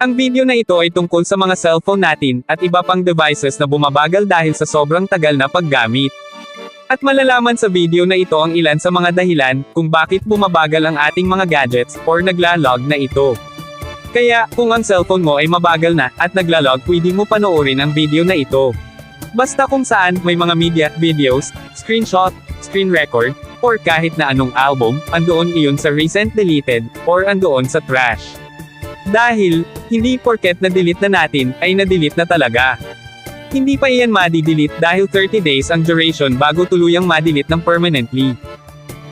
Ang video na ito ay tungkol sa mga cellphone natin, at iba pang devices na bumabagal dahil sa sobrang tagal na paggamit. At malalaman sa video na ito ang ilan sa mga dahilan, kung bakit bumabagal ang ating mga gadgets, or naglalog na ito. Kaya, kung ang cellphone mo ay mabagal na, at naglalog, pwede mo panoorin ang video na ito. Basta kung saan, may mga media, videos, screenshot, screen record, or kahit na anong album, andoon iyon sa recent deleted, or andoon sa trash. Dahil, hindi porket na-delete na natin, ay na-delete na talaga. Hindi pa iyan madi-delete dahil 30 days ang duration bago tuluyang ma-delete ng permanently.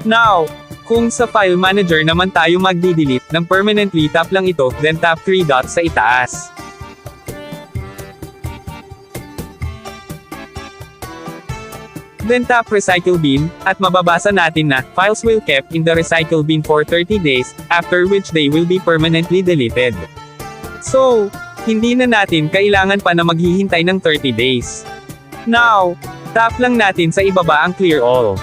Now, kung sa file manager naman tayo magdi-delete ng permanently tap lang ito, then tap 3 dots sa itaas. Then tap recycle bin, at mababasa natin na, files will kept in the recycle bin for 30 days, after which they will be permanently deleted. So, hindi na natin kailangan pa na maghihintay ng 30 days. Now, tap lang natin sa ibaba ang clear all.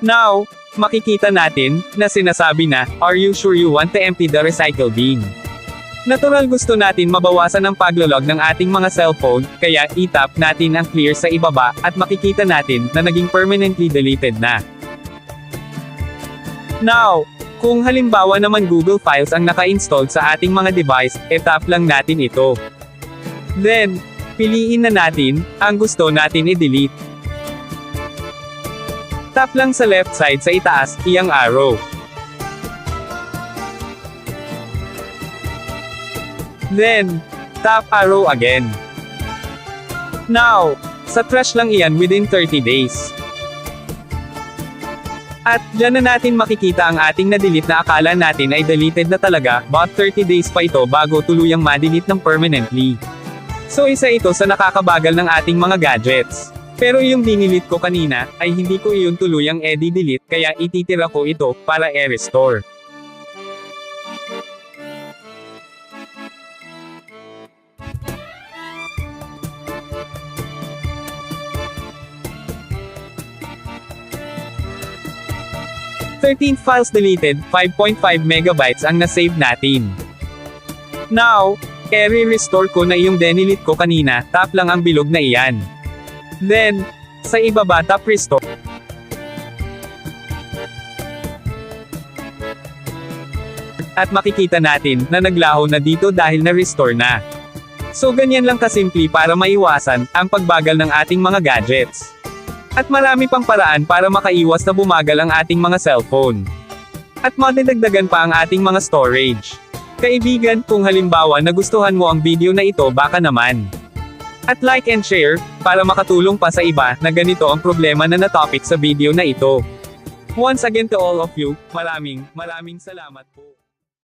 Now, makikita natin, na sinasabi na, are you sure you want to empty the recycle bin? Natural gusto natin mabawasan ang paglolog ng ating mga cellphone, kaya itap natin ang clear sa ibaba, at makikita natin na naging permanently deleted na. Now, kung halimbawa naman Google Files ang naka-installed sa ating mga device, etap lang natin ito. Then, piliin na natin, ang gusto natin i-delete. Tap lang sa left side sa itaas, iyang arrow. Then, tap arrow again. Now, sa trash lang iyan within 30 days. At, dyan na natin makikita ang ating na-delete na akala natin ay deleted na talaga, but 30 days pa ito bago tuluyang ma-delete ng permanently. So isa ito sa nakakabagal ng ating mga gadgets. Pero yung dinilit ko kanina, ay hindi ko iyon tuluyang edi-delete, kaya ititira ko ito, para e-restore. 13 files deleted, 5.5 megabytes ang nasave natin. Now, carry restore ko na yung denilit ko kanina, tap lang ang bilog na iyan. Then, sa ibaba tap restore. At makikita natin, na naglaho na dito dahil na-restore na. So ganyan lang kasimple para maiwasan, ang pagbagal ng ating mga gadgets. At marami pang paraan para makaiwas na bumagal ang ating mga cellphone. At madadagdagan pa ang ating mga storage. Kaibigan, kung halimbawa nagustuhan mo ang video na ito baka naman. At like and share, para makatulong pa sa iba na ganito ang problema na na-topic sa video na ito. Once again to all of you, maraming, maraming salamat po.